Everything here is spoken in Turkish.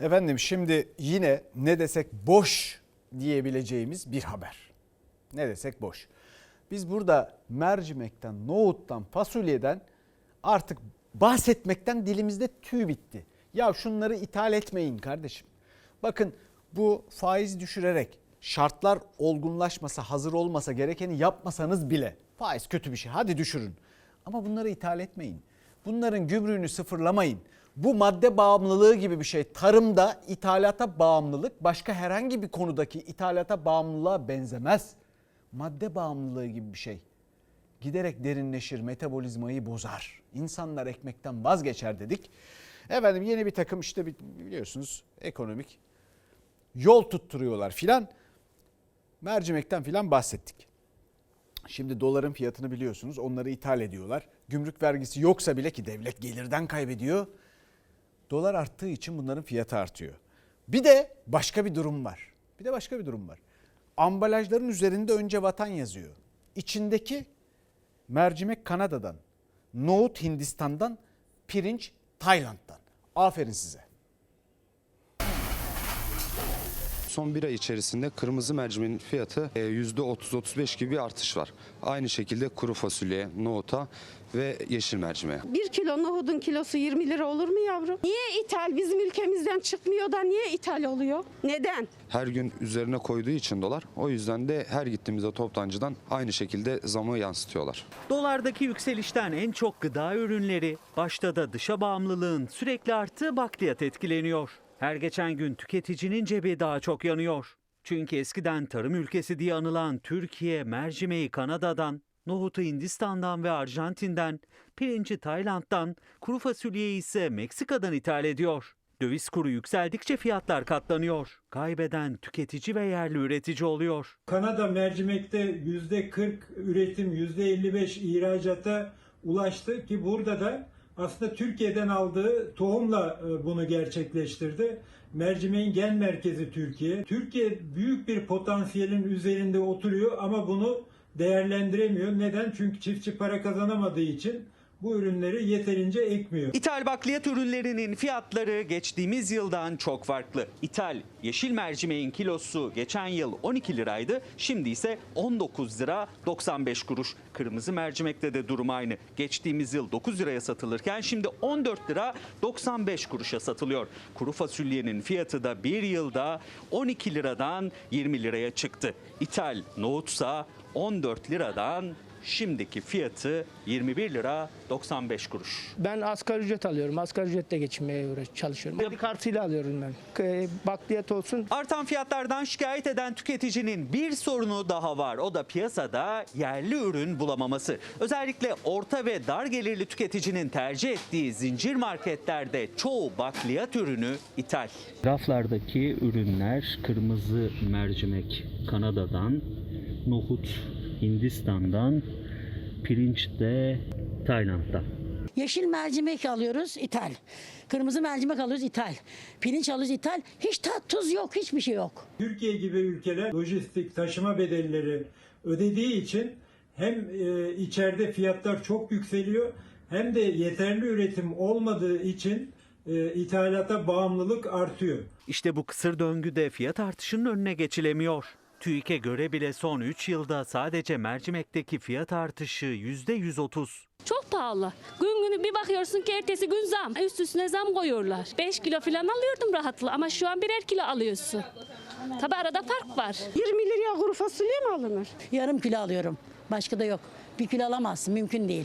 Efendim şimdi yine ne desek boş diyebileceğimiz bir haber. Ne desek boş. Biz burada mercimekten, nohuttan, fasulyeden artık bahsetmekten dilimizde tüy bitti. Ya şunları ithal etmeyin kardeşim. Bakın bu faiz düşürerek şartlar olgunlaşmasa, hazır olmasa gerekeni yapmasanız bile faiz kötü bir şey. Hadi düşürün. Ama bunları ithal etmeyin. Bunların gümrüğünü sıfırlamayın. Bu madde bağımlılığı gibi bir şey. Tarımda ithalata bağımlılık başka herhangi bir konudaki ithalata bağımlılığa benzemez. Madde bağımlılığı gibi bir şey. Giderek derinleşir, metabolizmayı bozar. İnsanlar ekmekten vazgeçer dedik. Efendim yeni bir takım işte bi- biliyorsunuz ekonomik yol tutturuyorlar filan. Mercimekten filan bahsettik. Şimdi doların fiyatını biliyorsunuz onları ithal ediyorlar. Gümrük vergisi yoksa bile ki devlet gelirden kaybediyor. Dolar arttığı için bunların fiyatı artıyor. Bir de başka bir durum var. Bir de başka bir durum var. Ambalajların üzerinde önce vatan yazıyor. İçindeki mercimek Kanada'dan, nohut Hindistan'dan, pirinç Tayland'dan. Aferin size. Son bir ay içerisinde kırmızı mercimeğin fiyatı e, %30-35 gibi bir artış var. Aynı şekilde kuru fasulye, nohuta ve yeşil mercimeğe. Bir kilo nohudun kilosu 20 lira olur mu yavrum? Niye ithal bizim ülkemizden çıkmıyor da niye ithal oluyor? Neden? Her gün üzerine koyduğu için dolar o yüzden de her gittiğimizde toptancıdan aynı şekilde zamı yansıtıyorlar. Dolardaki yükselişten en çok gıda ürünleri, başta da dışa bağımlılığın sürekli arttığı bakliyat etkileniyor. Her geçen gün tüketicinin cebi daha çok yanıyor. Çünkü eskiden tarım ülkesi diye anılan Türkiye mercimeği Kanada'dan, nohutu Hindistan'dan ve Arjantin'den, pirinci Tayland'dan, kuru fasulyeyi ise Meksika'dan ithal ediyor. Döviz kuru yükseldikçe fiyatlar katlanıyor. Kaybeden tüketici ve yerli üretici oluyor. Kanada mercimekte yüzde 40 üretim, yüzde 55 ihracata ulaştı ki burada da aslında Türkiye'den aldığı tohumla e, bunu gerçekleştirdi. Mercimeğin gen merkezi Türkiye. Türkiye büyük bir potansiyelin üzerinde oturuyor ama bunu değerlendiremiyor. Neden? Çünkü çiftçi para kazanamadığı için bu ürünleri yeterince ekmiyor. İthal bakliyat ürünlerinin fiyatları geçtiğimiz yıldan çok farklı. İthal yeşil mercimeğin kilosu geçen yıl 12 liraydı. Şimdi ise 19 lira 95 kuruş. Kırmızı mercimekte de durum aynı. Geçtiğimiz yıl 9 liraya satılırken şimdi 14 lira 95 kuruşa satılıyor. Kuru fasulyenin fiyatı da bir yılda 12 liradan 20 liraya çıktı. İthal nohutsa 14 liradan şimdiki fiyatı 21 lira 95 kuruş. Ben asgari ücret alıyorum. Asgari ücretle geçinmeye uğraş çalışıyorum. Kredi kartıyla alıyorum ben. E, Bakliyat olsun. Artan fiyatlardan şikayet eden tüketicinin bir sorunu daha var. O da piyasada yerli ürün bulamaması. Özellikle orta ve dar gelirli tüketicinin tercih ettiği zincir marketlerde çoğu bakliyat ürünü ithal. Raflardaki ürünler kırmızı mercimek Kanada'dan, nohut Hindistan'dan, pirinç de Tayland'dan. Yeşil mercimek alıyoruz ithal. Kırmızı mercimek alıyoruz ithal. Pirinç alıyoruz ithal. Hiç tat tuz yok, hiçbir şey yok. Türkiye gibi ülkeler lojistik taşıma bedelleri ödediği için hem e, içeride fiyatlar çok yükseliyor hem de yeterli üretim olmadığı için e, ithalata bağımlılık artıyor. İşte bu kısır döngüde fiyat artışının önüne geçilemiyor. TÜİK'e göre bile son 3 yılda sadece mercimekteki fiyat artışı %130. Çok pahalı. Gün günü bir bakıyorsun ki ertesi gün zam. Üst üstüne zam koyuyorlar. 5 kilo falan alıyordum rahatla ama şu an birer kilo alıyorsun. Tabi arada fark var. 20 liraya kuru fasulye mi alınır? Yarım kilo alıyorum. Başka da yok. Bir kilo alamazsın, mümkün değil.